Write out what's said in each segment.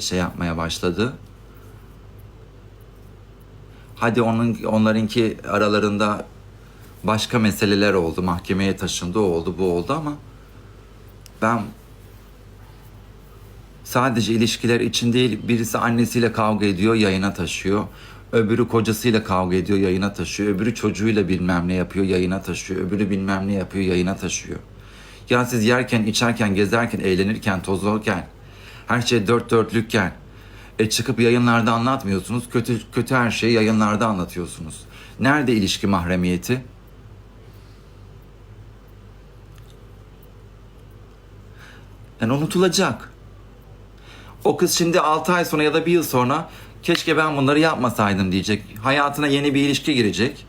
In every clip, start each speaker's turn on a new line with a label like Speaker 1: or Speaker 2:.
Speaker 1: şey yapmaya başladı. Hadi onun onlarınki aralarında başka meseleler oldu. Mahkemeye taşındı, o oldu, bu oldu ama ben sadece ilişkiler için değil, birisi annesiyle kavga ediyor, yayına taşıyor. Öbürü kocasıyla kavga ediyor, yayına taşıyor. Öbürü çocuğuyla bilmem ne yapıyor, yayına taşıyor. Öbürü bilmem ne yapıyor, yayına taşıyor. Ya siz yerken, içerken, gezerken, eğlenirken, tozlarken, her şey dört dörtlükken, e çıkıp yayınlarda anlatmıyorsunuz. Kötü kötü her şeyi yayınlarda anlatıyorsunuz. Nerede ilişki mahremiyeti? Yani unutulacak. O kız şimdi 6 ay sonra ya da bir yıl sonra keşke ben bunları yapmasaydım diyecek. Hayatına yeni bir ilişki girecek.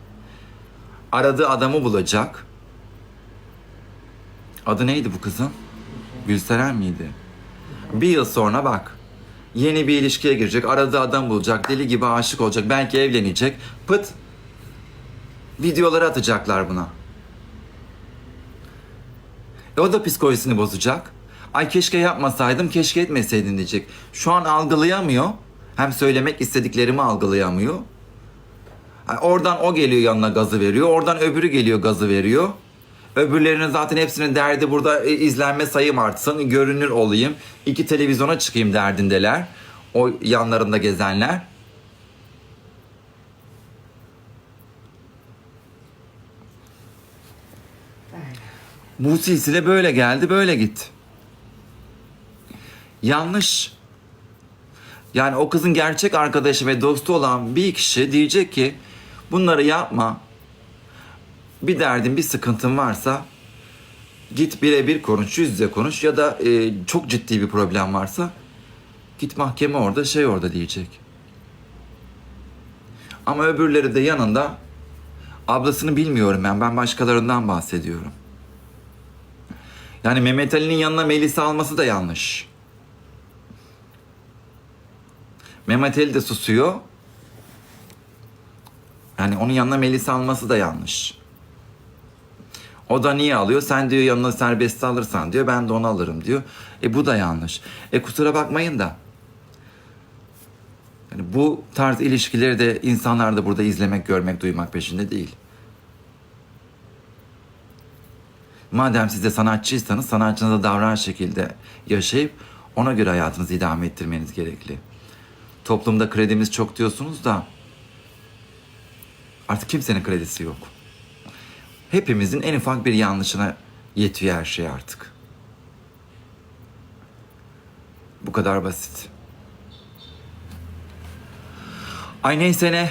Speaker 1: Aradığı adamı bulacak. Adı neydi bu kızın? Gülseren miydi? Bir yıl sonra bak. Yeni bir ilişkiye girecek. Aradığı adam bulacak. Deli gibi aşık olacak. Belki evlenecek. Pıt. Videoları atacaklar buna. E o da psikolojisini bozacak. Ay keşke yapmasaydım, keşke etmeseydin diyecek. Şu an algılayamıyor. Hem söylemek istediklerimi algılayamıyor. Ay Oradan o geliyor yanına gazı veriyor. Oradan öbürü geliyor gazı veriyor. Öbürlerinin zaten hepsinin derdi burada e, izlenme sayım artsın, görünür olayım, iki televizyona çıkayım derdindeler. O yanlarında gezenler. Bu silsile böyle geldi, böyle gitti. Yanlış. Yani o kızın gerçek arkadaşı ve dostu olan bir kişi diyecek ki bunları yapma. Bir derdin, bir sıkıntın varsa git birebir konuş, yüz yüze konuş ya da e, çok ciddi bir problem varsa git mahkeme orada, şey orada diyecek. Ama öbürleri de yanında ablasını bilmiyorum ben, ben başkalarından bahsediyorum. Yani Mehmet Ali'nin yanına Melisa alması da yanlış. Mehmet Ali de susuyor. Yani onun yanına Melisa alması da yanlış. O da niye alıyor? Sen diyor yanına serbest alırsan diyor. Ben de onu alırım diyor. E bu da yanlış. E kusura bakmayın da. Yani bu tarz ilişkileri de insanlar da burada izlemek, görmek, duymak peşinde değil. Madem siz de sanatçıysanız sanatçınıza davran şekilde yaşayıp ona göre hayatınızı idame ettirmeniz gerekli. Toplumda kredimiz çok diyorsunuz da artık kimsenin kredisi yok. Hepimizin en ufak bir yanlışına yetiyor her şey artık. Bu kadar basit. Ay neyse ne.